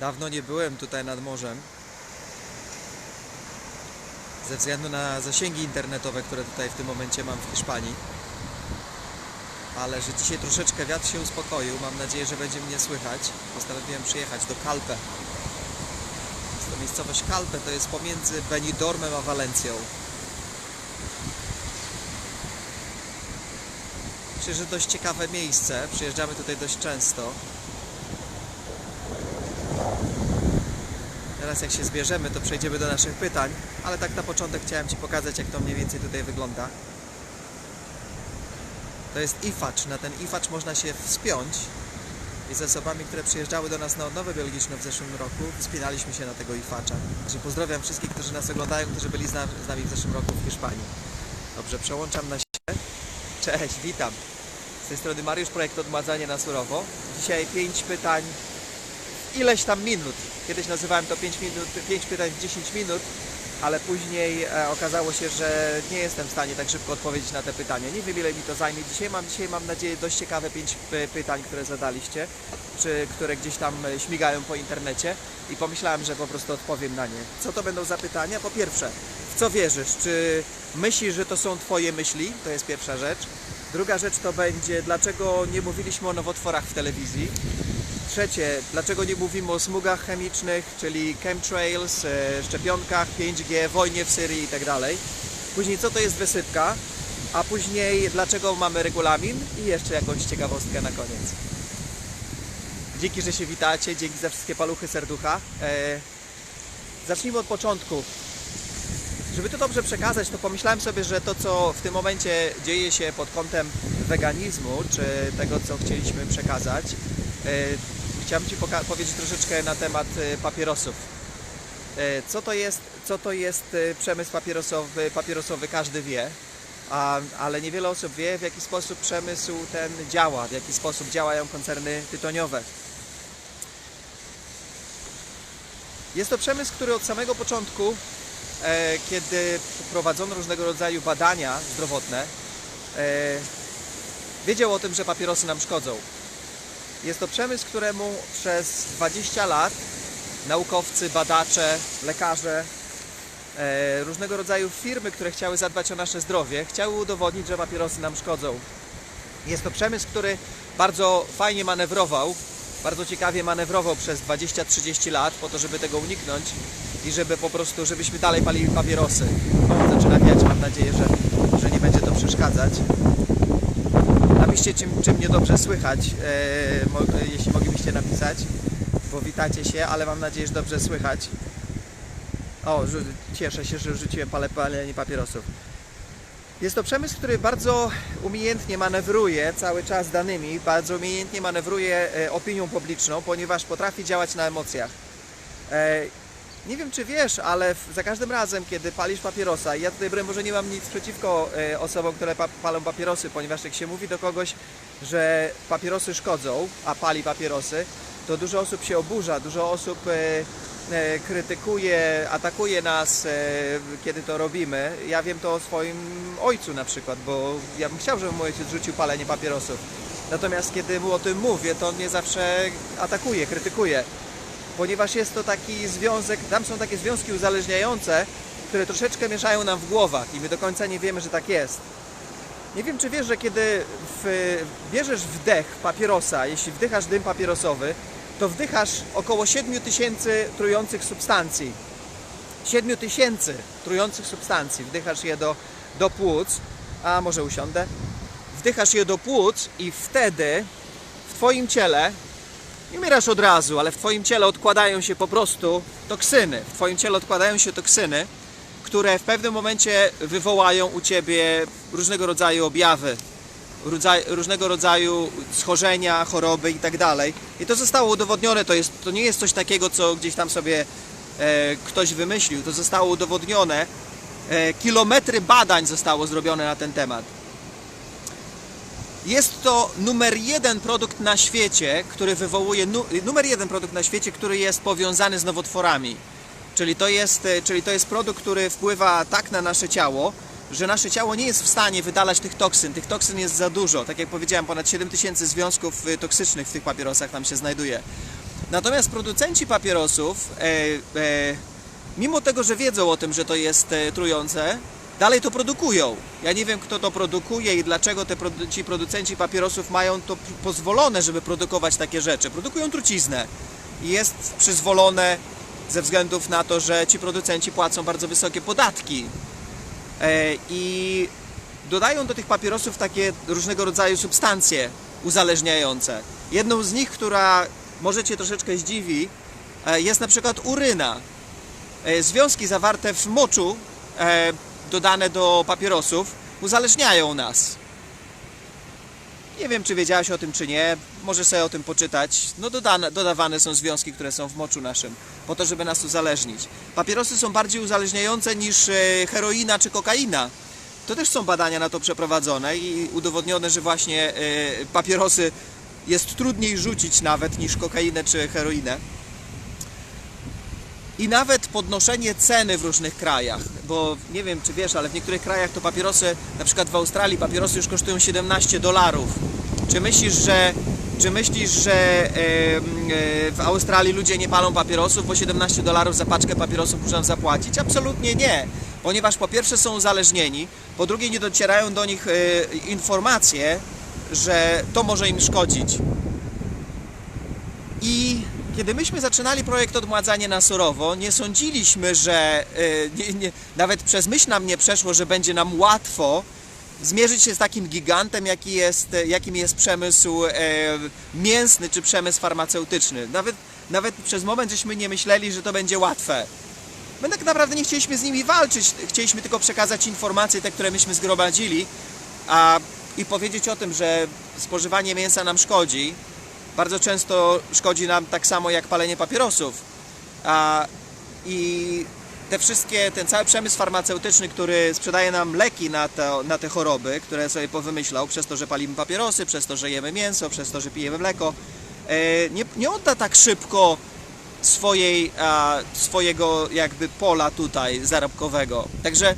Dawno nie byłem tutaj nad morzem. Ze względu na zasięgi internetowe, które tutaj w tym momencie mam w Hiszpanii. Ale że dzisiaj troszeczkę wiatr się uspokoił. Mam nadzieję, że będzie mnie słychać. Postanowiłem przyjechać do Calpe. Jest to miejscowość Calpe, to jest pomiędzy Benidormem a Walencją. Myślę, że dość ciekawe miejsce. Przyjeżdżamy tutaj dość często. Teraz jak się zbierzemy, to przejdziemy do naszych pytań, ale tak na początek chciałem Ci pokazać, jak to mniej więcej tutaj wygląda. To jest ifacz. Na ten ifacz można się wspiąć i z osobami, które przyjeżdżały do nas na odnowę biologiczną w zeszłym roku, wspinaliśmy się na tego ifacza. Także pozdrawiam wszystkich, którzy nas oglądają, którzy byli z na- z nami w zeszłym roku w Hiszpanii. Dobrze, przełączam na siebie. Cześć, witam. Z tej strony Mariusz, projekt Odmładzanie na surowo. Dzisiaj pięć pytań ileś tam minut. Kiedyś nazywałem to 5, minut, 5 pytań w 10 minut, ale później e, okazało się, że nie jestem w stanie tak szybko odpowiedzieć na te pytania. Nie wiem ile mi to zajmie. Dzisiaj mam, dzisiaj mam nadzieję dość ciekawe 5 pytań, które zadaliście, czy które gdzieś tam e, śmigają po internecie i pomyślałem, że po prostu odpowiem na nie. Co to będą za pytania? Po pierwsze, w co wierzysz? Czy myślisz, że to są Twoje myśli? To jest pierwsza rzecz. Druga rzecz to będzie, dlaczego nie mówiliśmy o nowotworach w telewizji? Trzecie, dlaczego nie mówimy o smugach chemicznych, czyli chemtrails, e, szczepionkach, 5G, wojnie w Syrii itd. Później, co to jest wysypka, a później, dlaczego mamy regulamin i jeszcze jakąś ciekawostkę na koniec. Dzięki, że się witacie, dzięki za wszystkie paluchy serducha. E, zacznijmy od początku. Żeby to dobrze przekazać, to pomyślałem sobie, że to, co w tym momencie dzieje się pod kątem weganizmu, czy tego, co chcieliśmy przekazać, chciałem Ci powiedzieć troszeczkę na temat e, papierosów. E, Co to jest, co to jest e, przemysł papierosowy? Papierosowy każdy wie, a, ale niewiele osób wie, w jaki sposób przemysł ten działa, w jaki sposób działają koncerny tytoniowe. Jest to przemysł, który od samego początku, kiedy prowadzono różnego rodzaju badania zdrowotne, wiedział o tym, że papierosy nam szkodzą. Jest to przemysł, któremu przez 20 lat naukowcy, badacze, lekarze, e, różnego rodzaju firmy, które chciały zadbać o nasze zdrowie, chciały udowodnić, że papierosy nam szkodzą. Jest to przemysł, który bardzo fajnie manewrował, bardzo ciekawie manewrował przez 20-30 lat po to, żeby tego uniknąć i żeby po prostu, żebyśmy dalej palili papierosy. O, zaczyna wiać, mam nadzieję, że, że nie będzie to przeszkadzać. Napiszcie, czym, mnie dobrze słychać, e, mo, jeśli moglibyście napisać, bo witacie się, ale mam nadzieję, że dobrze słychać. O, cieszę się, że rzuciłem pale, palenie papierosów. Jest to przemysł, który bardzo umiejętnie manewruje cały czas danymi, bardzo umiejętnie manewruje e, opinią publiczną, ponieważ potrafi działać na emocjach. Nie wiem, czy wiesz, ale za każdym razem, kiedy palisz papierosa, ja tutaj broń nie mam nic przeciwko e, osobom, które pa, palą papierosy, ponieważ jak się mówi do kogoś, że papierosy szkodzą, a pali papierosy, to dużo osób się oburza, dużo osób e, e, krytykuje, atakuje nas, kiedy to robimy. Ja wiem to o swoim ojcu na przykład, bo ja bym chciał, żeby mój ojciec rzucił palenie papierosów. Natomiast kiedy mu o tym mówię, to on mnie zawsze atakuje, krytykuje ponieważ jest to taki związek, tam są takie związki uzależniające, które troszeczkę mieszają nam w głowach i my do końca nie wiemy, że tak jest. Nie wiem, czy wiesz, że kiedy w, bierzesz wdech papierosa, jeśli wdychasz dym papierosowy, to wdychasz około 7 tysięcy trujących substancji. 7 tysięcy trujących substancji. Wdychasz je do, do płuc, a może usiądę. Wdychasz je do płuc i wtedy w Twoim ciele nie umierasz od razu, ale w Twoim ciele odkładają się po prostu toksyny. W Twoim ciele odkładają się toksyny, które w pewnym momencie wywołają u Ciebie różnego rodzaju objawy, różnego rodzaju schorzenia, choroby i tak. I to zostało udowodnione, to, jest, to nie jest coś takiego, co gdzieś tam sobie e, ktoś wymyślił, to zostało udowodnione. E, kilometry badań zostało zrobione na ten temat. Jest to numer jeden produkt na świecie, który wywołuje nu, numer jeden produkt na świecie, który jest powiązany z nowotworami. Czyli to, jest, e, czyli to jest produkt, który wpływa tak na nasze ciało, że nasze ciało nie jest w stanie wydalać tych toksyn. Tych toksyn jest za dużo. Tak jak powiedziałem, ponad 7 tysięcy związków y, toksycznych w tych papierosach tam się znajduje. Natomiast producenci papierosów, e, e, mimo tego, że wiedzą o tym, że to jest e, trujące, dalej to produkują. Ja nie wiem, kto to produkuje i dlaczego te produ- ci producenci papierosów mają to pozwolone, żeby produkować takie rzeczy. Produkują truciznę i jest przyzwolone ze względów na to, że ci producenci płacą bardzo wysokie podatki. E, I dodają do tych papierosów takie różnego rodzaju substancje uzależniające. Jedną z nich, która może Cię troszeczkę zdziwi, e, jest na przykład uryna. E, Związki zawarte w moczu, dodane do papierosów, uzależniają nas. Nie wiem, czy wiedziałaś o tym, czy nie. Możesz sobie o tym poczytać. No dodane, dodawane są związki, które są w moczu naszym, po to, żeby nas uzależnić. Papierosy są bardziej uzależniające niż e, heroina czy kokaina. To też są badania na to przeprowadzone i udowodnione, że właśnie e, papierosy jest trudniej rzucić nawet niż kokainę czy heroinę. I nawet podnoszenie ceny w różnych krajach, bo nie wiem czy wiesz, ale w niektórych krajach to papierosy, na przykład w Australii papierosy już kosztują 17 dolarów. Czy myślisz, że czy myślisz, że e, w Australii ludzie nie palą papierosów, bo 17 dolarów za paczkę papierosów muszą zapłacić? Absolutnie nie, ponieważ po pierwsze są uzależnieni, po drugie nie docierają do nich e, informacje, że to może im szkodzić. I kiedy myśmy zaczynali projekt Odmładzanie na surowo, nie sądziliśmy, że y, nie, nie, nawet przez myśl nam nie przeszło, że będzie nam łatwo zmierzyć się z takim gigantem, jaki jest, e, jakim jest przemysł e, mięsny czy przemysł farmaceutyczny. Nawet, nawet przez moment żeśmy nie myśleli, że to będzie łatwe. My tak naprawdę nie chcieliśmy z nimi walczyć, chcieliśmy tylko przekazać informacje, te, które myśmy zgromadzili a, i powiedzieć o tym, że spożywanie mięsa nam szkodzi. Bardzo często szkodzi nam tak samo jak palenie papierosów. A, I te wszystkie, ten cały przemysł farmaceutyczny, który sprzedaje nam leki na, to, na te choroby, które sobie powymyślał przez to, że palimy papierosy, przez to, że jemy mięso, przez to, że pijemy mleko, e, nie, nie odda tak szybko swojej, swojego jakby pola tutaj zarobkowego. Także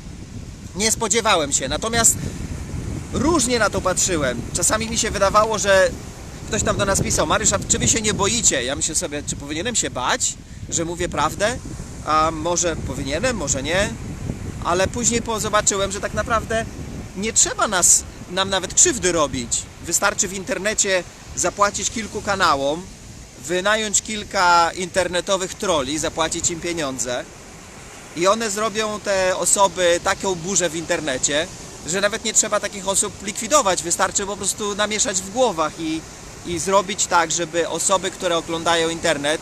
nie spodziewałem się. Natomiast różnie na to patrzyłem. Czasami mi się wydawało, że ktoś tam do nas pisał, Mariusz, a czy wy się nie boicie? Ja myślę sobie, czy powinienem się bać, że mówię prawdę? A może powinienem, może nie? Ale później po zobaczyłem, że tak naprawdę nie trzeba nas, nam nawet krzywdy robić. Wystarczy w internecie zapłacić kilku kanałom, wynająć kilka internetowych troli, zapłacić im pieniądze i one zrobią te osoby taką burzę w internecie, że nawet nie trzeba takich osób likwidować. Wystarczy po prostu namieszać w głowach i, i zrobić tak, żeby osoby, które oglądają internet,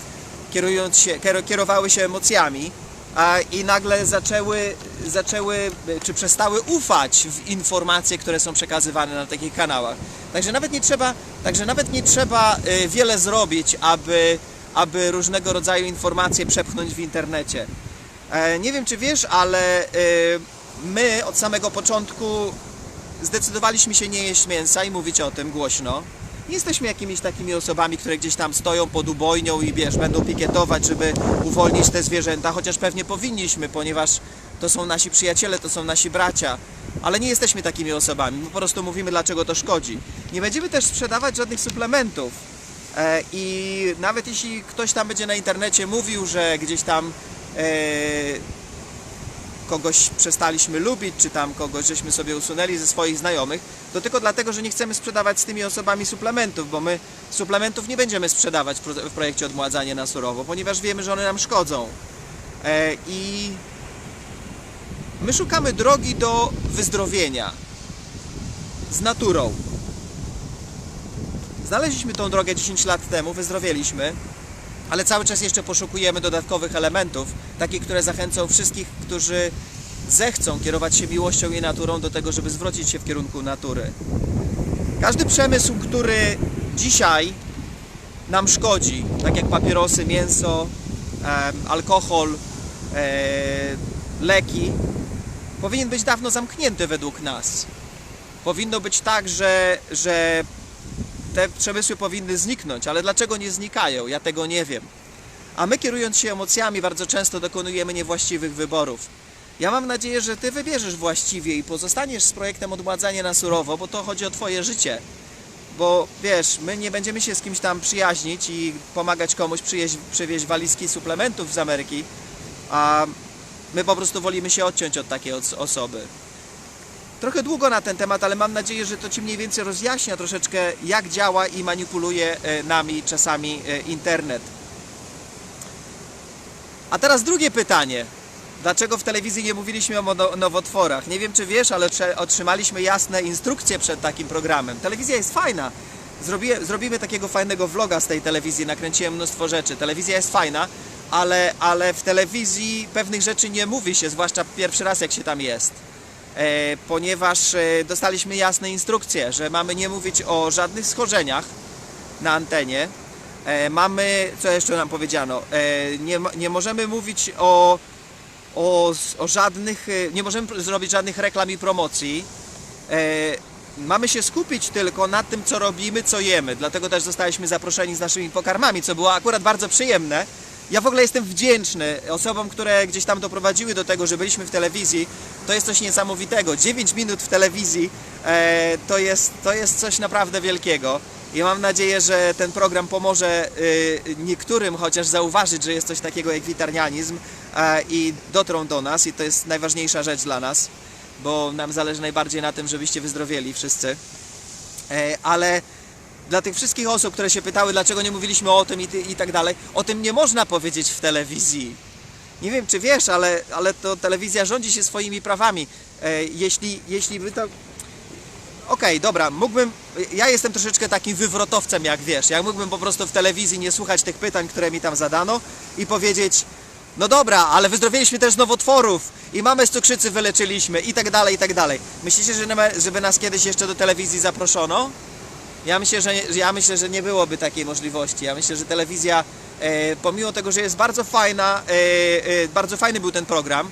kierując się, kier- kierowały się emocjami a, i nagle zaczęły, zaczęły, czy przestały ufać w informacje, które są przekazywane na takich kanałach. Także nawet nie trzeba, także nawet nie trzeba y, wiele zrobić, aby, aby różnego rodzaju informacje przepchnąć w internecie. E, Nie wiem, czy wiesz, ale y, my od samego początku zdecydowaliśmy się nie jeść mięsa i mówić o tym głośno. Nie jesteśmy jakimiś takimi osobami, które gdzieś tam stoją pod ubojnią i wiesz, będą pikietować, żeby uwolnić te zwierzęta, chociaż pewnie powinniśmy, ponieważ to są nasi przyjaciele, to są nasi bracia. Ale nie jesteśmy takimi osobami, my po prostu mówimy, dlaczego to szkodzi. Nie będziemy też sprzedawać żadnych suplementów. E, I nawet jeśli ktoś tam będzie na internecie mówił, że gdzieś tam e, kogoś przestaliśmy lubić, czy tam kogoś żeśmy sobie usunęli ze swoich znajomych, to tylko dlatego, że nie chcemy sprzedawać z tymi osobami suplementów, bo my suplementów nie będziemy sprzedawać w pro- w projekcie Odmładzanie na surowo, ponieważ wiemy, że one nam szkodzą. E, I my szukamy drogi do wyzdrowienia z naturą. Znaleźliśmy tą drogę 10 lat temu, wyzdrowieliśmy, ale cały czas jeszcze poszukujemy dodatkowych elementów, takich, które zachęcą wszystkich, którzy zechcą kierować się miłością i naturą do tego, żeby zwrócić się w kierunku natury. Każdy przemysł, który dzisiaj nam szkodzi, tak jak papierosy, mięso, alkohol, e, leki, powinien być dawno zamknięty według nas. Powinno być tak, że, że te przemysły powinny zniknąć, ale dlaczego nie znikają? Ja tego nie wiem. A my kierując się emocjami bardzo często dokonujemy niewłaściwych wyborów. Ja mam nadzieję, że Ty wybierzesz właściwie i pozostaniesz z projektem Odmładzanie na surowo, bo to chodzi o Twoje życie. bo wiesz, my nie będziemy się z kimś tam przyjaźnić i pomagać komuś przyjeźdź, przywieźć walizki suplementów z Ameryki, a my po prostu wolimy się odciąć od takiej os- osoby. Trochę długo na ten temat, ale mam nadzieję, że to Ci mniej więcej rozjaśnia troszeczkę, jak działa i manipuluje e, nami czasami e, internet. A teraz drugie pytanie. Dlaczego w telewizji nie mówiliśmy o nowotworach? Nie wiem, czy wiesz, ale otrzymaliśmy jasne instrukcje przed takim programem. Telewizja jest fajna. Zrobimy takiego fajnego vloga z tej telewizji, nakręciłem mnóstwo rzeczy. Telewizja jest fajna, ale, ale w telewizji pewnych rzeczy nie mówi się, zwłaszcza pierwszy raz jak się tam jest. E, ponieważ e, dostaliśmy jasne instrukcje, że mamy nie mówić o żadnych schorzeniach na antenie. E, mamy, co jeszcze nam powiedziano, nie, nie możemy mówić o, o, o żadnych, nie możemy zrobić żadnych reklam i promocji. Mamy się skupić tylko na tym, co robimy, co jemy. Dlatego też zostaliśmy zaproszeni z naszymi pokarmami, co było akurat bardzo przyjemne. Ja w ogóle jestem wdzięczny osobom, które gdzieś tam doprowadziły do tego, że byliśmy w telewizji. To jest coś niesamowitego. 9 minut w telewizji e, to, jest, to jest coś naprawdę wielkiego. I mam nadzieję, że ten program pomoże y, niektórym chociaż zauważyć, że jest coś takiego jak witarnianizm e, i dotrą do nas. I to jest najważniejsza rzecz dla nas, bo nam zależy najbardziej na tym, żebyście wyzdrowieli wszyscy. E, ale dla tych wszystkich osób, które się pytały, dlaczego nie mówiliśmy o tym i, i tak dalej, o tym nie można powiedzieć w telewizji. Nie wiem, czy wiesz, ale, ale to telewizja rządzi się swoimi prawami. E, jeśli, jeśli wy to. Okej, dobra, mógłbym. Ja jestem troszeczkę takim wywrotowcem, jak wiesz. Ja mógłbym po prostu w telewizji nie słuchać tych pytań, które mi tam zadano i powiedzieć. No dobra, ale wyzdrowieliśmy też z nowotworów i mamy z cukrzycy wyleczyliśmy i tak dalej, i tak dalej. Myślicie, że żeby nas kiedyś jeszcze do telewizji zaproszono? Ja myślę, że ja myślę, że nie byłoby takiej możliwości. Ja myślę, że telewizja, e, pomimo tego, że jest bardzo fajna, e, e, bardzo fajny był ten program,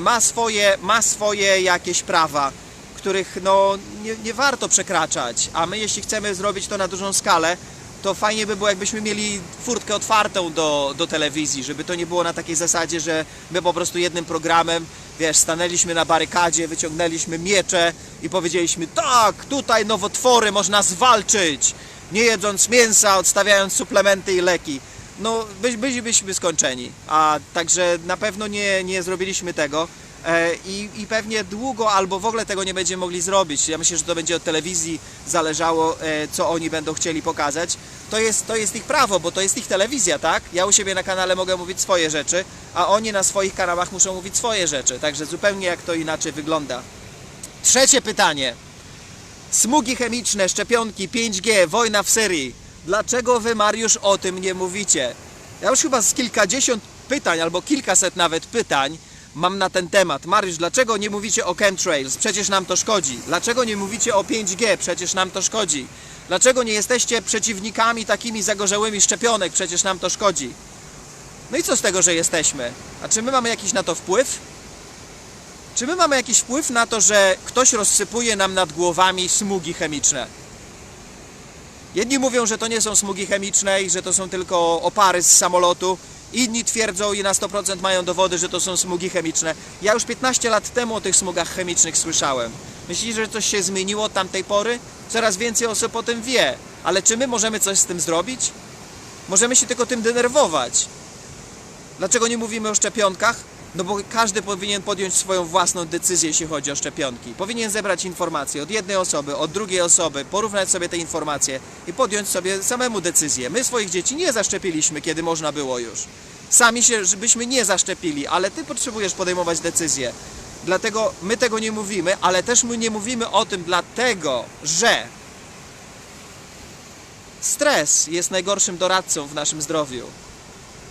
ma, swoje, ma swoje jakieś prawa, których no, nie, nie warto przekraczać. A my, jeśli chcemy zrobić to na dużą skalę, to fajnie by było, jakbyśmy mieli furtkę otwartą do, do telewizji, żeby to nie było na takiej zasadzie, że my po prostu jednym programem, wiesz, stanęliśmy na barykadzie, wyciągnęliśmy miecze i powiedzieliśmy, tak, tutaj nowotwory można zwalczyć, nie jedząc mięsa, odstawiając suplementy i leki. No, byś, bylibyśmy skończeni, a także na pewno nie, nie zrobiliśmy tego. E, I, I pewnie długo albo w ogóle tego nie będziemy mogli zrobić. Ja myślę, że to będzie od telewizji zależało, e, co oni będą chcieli pokazać. To jest, to jest ich prawo, bo to jest ich telewizja, tak? Ja u siebie na kanale mogę mówić swoje rzeczy, a oni na swoich kanałach muszą mówić swoje rzeczy. Także zupełnie jak to inaczej wygląda. Trzecie pytanie. Smugi chemiczne, szczepionki, 5G, wojna w Syrii. Dlaczego wy, Mariusz, o tym nie mówicie? Ja już chyba z kilkadziesiąt pytań, albo kilkaset nawet pytań mam na ten temat. Mariusz, dlaczego nie mówicie o chemtrails? Przecież nam to szkodzi. Dlaczego nie mówicie o 5G? Przecież nam to szkodzi. Dlaczego nie jesteście przeciwnikami takimi zagorzałymi szczepionek? Przecież nam to szkodzi. No i co z tego, że jesteśmy? A czy my mamy jakiś na to wpływ? Czy my mamy jakiś wpływ na to, że ktoś rozsypuje nam nad głowami smugi chemiczne? Jedni mówią, że to nie są smugi chemiczne i że to są tylko opary z samolotu. Inni twierdzą i na 100% mają dowody, że to są smugi chemiczne. Ja już 15 lat temu o tych smugach chemicznych słyszałem. Myślicie, że coś się zmieniło od tamtej pory? Coraz więcej osób o tym wie. Ale czy my możemy coś z tym zrobić? Możemy się tylko tym denerwować. Dlaczego nie mówimy o szczepionkach? No bo każdy powinien podjąć swoją własną decyzję, jeśli chodzi o szczepionki. Powinien zebrać informacje od jednej osoby, od drugiej osoby, porównać sobie te informacje i podjąć sobie samemu decyzję. My swoich dzieci nie zaszczepiliśmy, kiedy można było już. Sami się byśmy nie zaszczepili, ale ty potrzebujesz podejmować decyzję. Dlatego my tego nie mówimy, ale też my nie mówimy o tym dlatego, że stres jest najgorszym doradcą w naszym zdrowiu.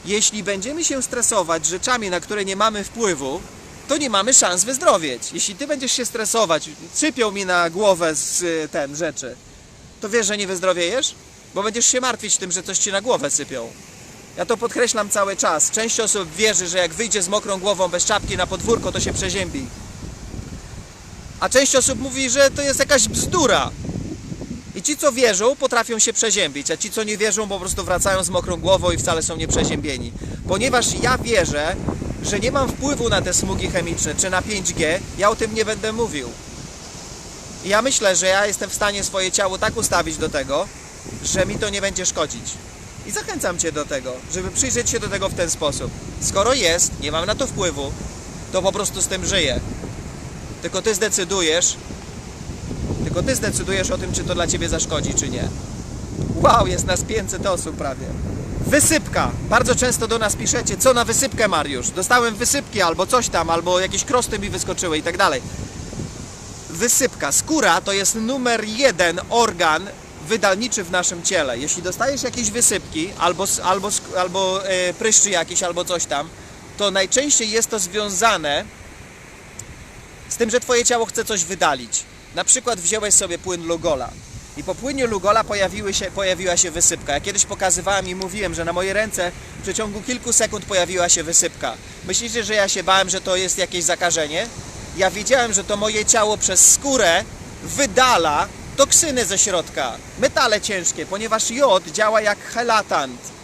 Jeśli będziemy się stresować rzeczami, na które nie mamy wpływu, to nie mamy szans wyzdrowieć. Jeśli ty będziesz się stresować, sypią mi na głowę z y, ten rzeczy, to wiesz, że nie wyzdrowiejesz? Bo będziesz się martwić tym, że coś ci na głowę sypią. Ja to podkreślam cały czas. Część osób wierzy, że jak wyjdzie z mokrą głową bez czapki na podwórko, to się przeziębi. A część osób mówi, że to jest jakaś bzdura. Ci, co wierzą, potrafią się przeziębić, a ci, co nie wierzą, po prostu wracają z mokrą głową i wcale są nieprzeziębieni. Ponieważ ja wierzę, że nie mam wpływu na te smugi chemiczne czy na 5G, ja o tym nie będę mówił. I ja myślę, że ja jestem w stanie swoje ciało tak ustawić do tego, że mi to nie będzie szkodzić. I zachęcam Cię do tego, żeby przyjrzeć się do tego w ten sposób. Skoro jest, nie mam na to wpływu, to po prostu z tym żyję. Tylko Ty zdecydujesz, tylko Ty zdecydujesz o tym, czy to dla Ciebie zaszkodzi, czy nie. Wow, jest nas 500 osób prawie. Wysypka. Bardzo często do nas piszecie, co na wysypkę Mariusz. Dostałem wysypki albo coś tam, albo jakieś krosty mi wyskoczyły i tak dalej. Wysypka. Skóra to jest numer jeden organ wydalniczy w naszym ciele. Jeśli dostajesz jakieś wysypki, albo, albo, albo e, pryszczy jakieś, albo coś tam, to najczęściej jest to związane z tym, że twoje ciało chce coś wydalić. Na przykład wziąłeś sobie płyn Lugola i po płynie Lugola pojawiły się, pojawiła się wysypka. Ja kiedyś pokazywałem i mówiłem, że na moje ręce w przeciągu kilku sekund pojawiła się wysypka. Myślicie, że ja się bałem, że to jest jakieś zakażenie? Ja wiedziałem, że to moje ciało przez skórę wydala toksyny ze środka, metale ciężkie, ponieważ jod działa jak helatant.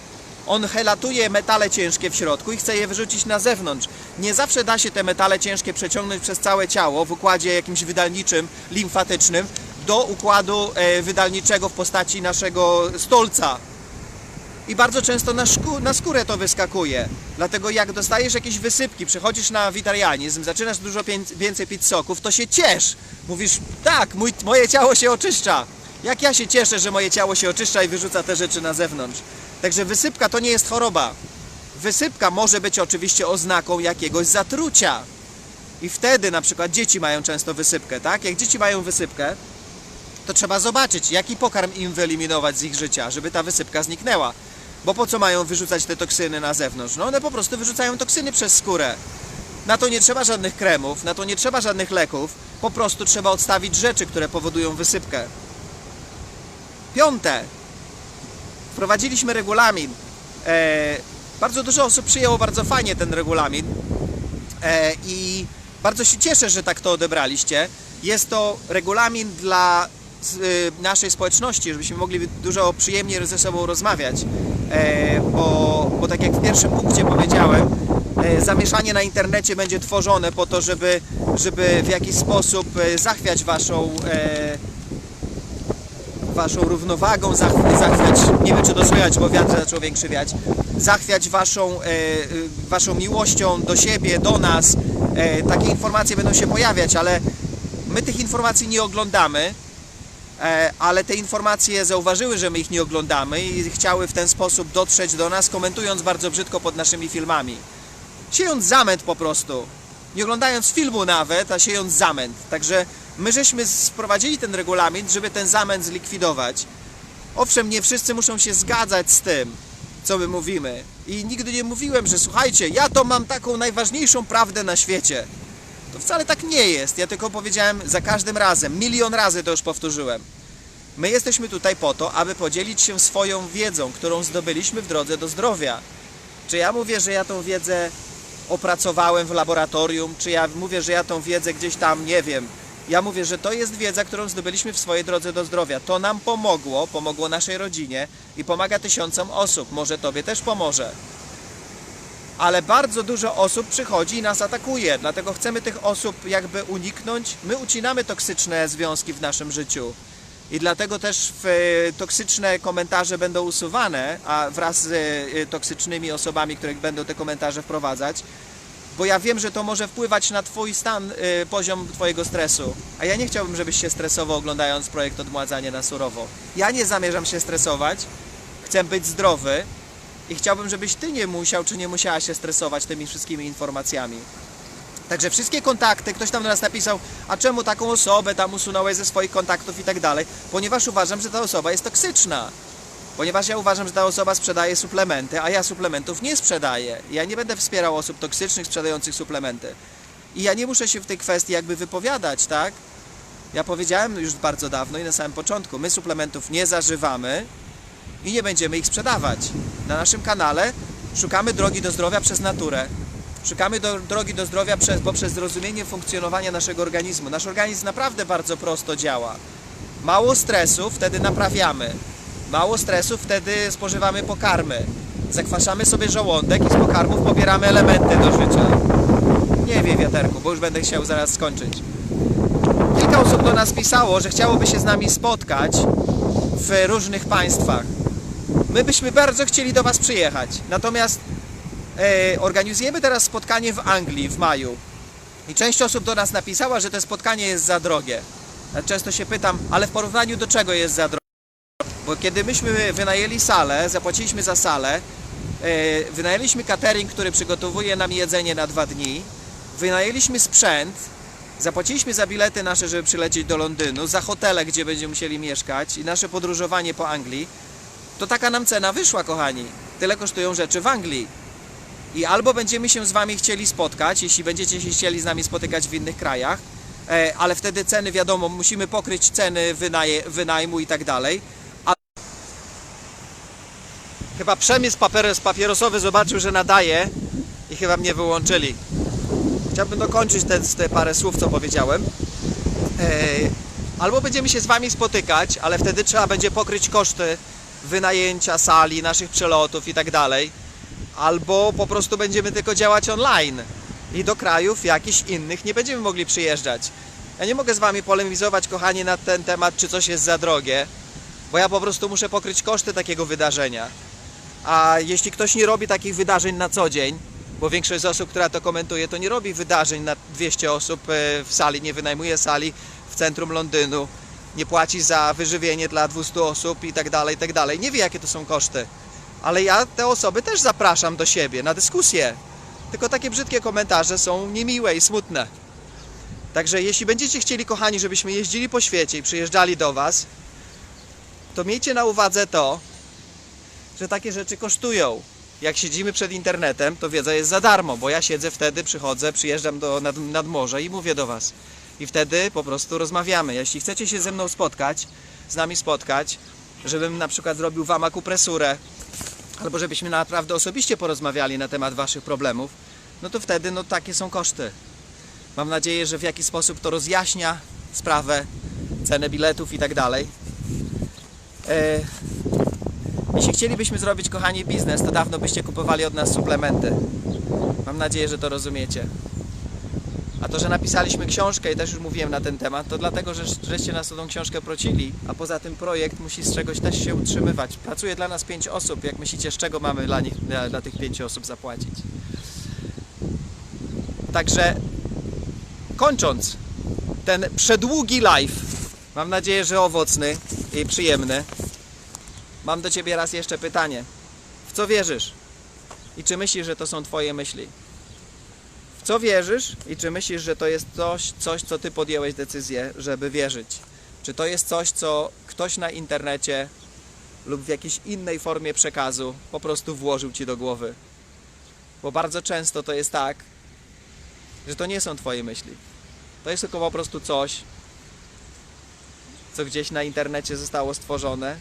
On helatuje metale ciężkie w środku i chce je wyrzucić na zewnątrz. Nie zawsze da się te metale ciężkie przeciągnąć przez całe ciało w układzie jakimś wydalniczym, limfatycznym do układu e, wydalniczego w postaci naszego stolca. I bardzo często na, szku, na skórę to wyskakuje. Dlatego jak dostajesz jakieś wysypki, przechodzisz na witarianizm, zaczynasz dużo więcej pić soków, to się ciesz. Mówisz, tak, mój, moje ciało się oczyszcza. Jak ja się cieszę, że moje ciało się oczyszcza i wyrzuca te rzeczy na zewnątrz. Także wysypka to nie jest choroba. Wysypka może być oczywiście oznaką jakiegoś zatrucia. I wtedy na przykład dzieci mają często wysypkę, tak? Jak dzieci mają wysypkę, to trzeba zobaczyć, jaki pokarm im wyeliminować z ich życia, żeby ta wysypka zniknęła. Bo po co mają wyrzucać te toksyny na zewnątrz? No one po prostu wyrzucają toksyny przez skórę. Na to nie trzeba żadnych kremów, na to nie trzeba żadnych leków, po prostu trzeba odstawić rzeczy, które powodują wysypkę. Piąte. Wprowadziliśmy regulamin. E, bardzo dużo osób przyjęło bardzo fajnie ten regulamin e, i bardzo się cieszę, że tak to odebraliście. Jest to regulamin dla y, naszej społeczności, żebyśmy mogli dużo przyjemniej ze sobą rozmawiać, e, bo, bo tak jak w pierwszym punkcie powiedziałem, zamieszanie na internecie będzie tworzone po to, żeby, żeby w jakiś sposób zachwiać waszą waszą równowagą, zach- zachwiać, nie wiem czy to bo wiatr zaczął większy wiać, zachwiać waszą, e, e, waszą miłością do siebie, do nas. E, takie informacje będą się pojawiać, ale my tych informacji nie oglądamy, e, ale te informacje zauważyły, że my ich nie oglądamy i chciały w ten sposób dotrzeć do nas, komentując bardzo brzydko pod naszymi filmami. Siejąc zamęt po prostu. Nie oglądając filmu nawet, a siejąc zamęt. Także my żeśmy sprowadzili ten regulamin, żeby ten zamęt zlikwidować. Owszem, nie wszyscy muszą się zgadzać z tym, co my mówimy. I nigdy nie mówiłem, że słuchajcie, ja to mam taką najważniejszą prawdę na świecie. To wcale tak nie jest. Ja tylko powiedziałem za każdym razem, milion razy to już powtórzyłem. My jesteśmy tutaj po to, aby podzielić się swoją wiedzą, którą zdobyliśmy w drodze do zdrowia. Czy ja mówię, że ja tą wiedzę opracowałem w laboratorium, czy ja mówię, że ja tą wiedzę gdzieś tam, nie wiem. Ja mówię, że to jest wiedza, którą zdobyliśmy w swojej drodze do zdrowia. To nam pomogło, pomogło naszej rodzinie i pomaga tysiącom osób. Może Tobie też pomoże. Ale bardzo dużo osób przychodzi i nas atakuje, dlatego chcemy tych osób jakby uniknąć. My ucinamy toksyczne związki w naszym życiu. I dlatego też e, toksyczne komentarze będą usuwane, a wraz z e, toksycznymi osobami, które będą te komentarze wprowadzać, bo ja wiem, że to może wpływać na Twój stan, e, poziom Twojego stresu. A ja nie chciałbym, żebyś się stresował oglądając projekt Odmładzanie na surowo. Ja nie zamierzam się stresować, chcę być zdrowy i chciałbym, żebyś Ty nie musiał czy nie musiała się stresować tymi wszystkimi informacjami. Także wszystkie kontakty, ktoś tam do nas napisał, a czemu taką osobę tam usunąłeś ze swoich kontaktów i tak dalej, ponieważ uważam, że ta osoba jest toksyczna. Ponieważ ja uważam, że ta osoba sprzedaje suplementy, a ja suplementów nie sprzedaję. Ja nie będę wspierał osób toksycznych sprzedających suplementy. I ja nie muszę się w tej kwestii jakby wypowiadać, tak? Ja powiedziałem już bardzo dawno i na samym początku, my suplementów nie zażywamy i nie będziemy ich sprzedawać. Na naszym kanale szukamy drogi do zdrowia przez naturę. Szukamy do, drogi do zdrowia przez, poprzez zrozumienie funkcjonowania naszego organizmu. Nasz organizm naprawdę bardzo prosto działa. Mało stresu, wtedy naprawiamy. Mało stresu, wtedy spożywamy pokarmy. Zakwaszamy sobie żołądek i z pokarmów pobieramy elementy do życia. Nie wiem, wiaterku, bo już będę chciał zaraz skończyć. kilka osób do nas pisało, że chciałoby się z nami spotkać w różnych państwach. My byśmy bardzo chcieli do Was przyjechać. Natomiast e, organizujemy teraz spotkanie w Anglii w maju. I część osób do nas napisała, że to spotkanie jest za drogie. Często się pytam, ale w porównaniu do czego jest za drogie? Bo kiedy myśmy wynajęli salę, zapłaciliśmy za salę, e, wynajęliśmy catering, który przygotowuje nam jedzenie na dwa dni, wynajęliśmy sprzęt, zapłaciliśmy za bilety nasze, żeby przylecieć do Londynu, za hotele, gdzie będziemy musieli mieszkać i nasze podróżowanie po Anglii, to taka nam cena wyszła, kochani. Tyle kosztują rzeczy w Anglii. I albo będziemy się z Wami chcieli spotkać, jeśli będziecie się chcieli z nami spotykać w innych krajach, e, ale wtedy ceny, wiadomo, musimy pokryć ceny wynajmu i tak dalej. Chyba przemysł papieros, papierosowy zobaczył, że nadaje i chyba mnie wyłączyli. Chciałbym dokończyć te, te parę słów, co powiedziałem. E, albo będziemy się z Wami spotykać, ale wtedy trzeba będzie pokryć koszty wynajęcia sali, naszych przelotów i tak dalej. Albo po prostu będziemy tylko działać online i do krajów jakichś innych nie będziemy mogli przyjeżdżać. Ja nie mogę z Wami polemizować, kochani, na ten temat, czy coś jest za drogie, bo ja po prostu muszę pokryć koszty takiego wydarzenia. A jeśli ktoś nie robi takich wydarzeń na co dzień, bo większość z osób, która to komentuje, to nie robi wydarzeń na 200 osób e, w sali, nie wynajmuje sali w centrum Londynu, nie płaci za wyżywienie dla 200 osób i tak dalej, i tak dalej. Nie wie, jakie to są koszty. Ale ja te osoby też zapraszam do siebie na dyskusję. Tylko takie brzydkie komentarze są niemiłe i smutne. Także jeśli będziecie chcieli, kochani, żebyśmy jeździli po świecie i przyjeżdżali do Was, to miejcie na uwadze to, że takie rzeczy kosztują. Jak siedzimy przed internetem, to wiedza jest za darmo, bo ja siedzę wtedy, przychodzę, przyjeżdżam do, nad, nad morze i mówię do Was. I wtedy po prostu rozmawiamy. Jeśli chcecie się ze mną spotkać, z nami spotkać, żebym na przykład zrobił Wam akupresurę, albo żebyśmy naprawdę osobiście porozmawiali na temat Waszych problemów, no to wtedy no takie są koszty. Mam nadzieję, że w jakiś sposób to rozjaśnia sprawę, cenę biletów i tak dalej. E, jeśli chcielibyśmy zrobić, kochani, biznes, to dawno byście kupowali od nas suplementy. Mam nadzieję, że to rozumiecie. A to, że napisaliśmy książkę i też już mówiłem na ten temat, to dlatego, że żeście nas o tą książkę prosili, a poza tym projekt musi z czegoś też się utrzymywać. Pracuje dla nas pięć osób. Jak myślicie, z czego mamy dla, nich, dla, dla tych pięciu osób zapłacić? Także kończąc ten przedługi live, mam nadzieję, że owocny i przyjemny, mam do Ciebie raz jeszcze pytanie. W co wierzysz? I czy myślisz, że to są Twoje myśli? W co wierzysz i czy myślisz, że to jest coś, coś, co Ty podjęłeś decyzję, żeby wierzyć? Czy to jest coś, co ktoś na internecie lub w jakiejś innej formie przekazu po prostu włożył Ci do głowy? Bo bardzo często to jest tak, że to nie są Twoje myśli. To jest tylko po prostu coś, co gdzieś na internecie zostało stworzone,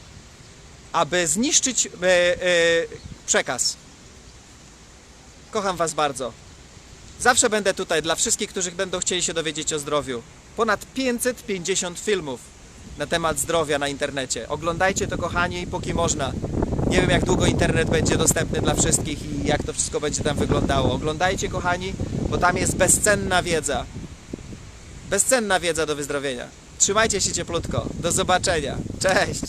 aby zniszczyć e, e, przekaz. Kocham Was bardzo. Zawsze będę tutaj dla wszystkich, którzy będą chcieli się dowiedzieć o zdrowiu. Ponad 550 filmów na temat zdrowia na internecie. Oglądajcie to, kochani, póki można. Nie wiem, jak długo internet będzie dostępny dla wszystkich i jak to wszystko będzie tam wyglądało. Oglądajcie, kochani, bo tam jest bezcenna wiedza. Bezcenna wiedza do wyzdrowienia. Trzymajcie się cieplutko. Do zobaczenia. Cześć!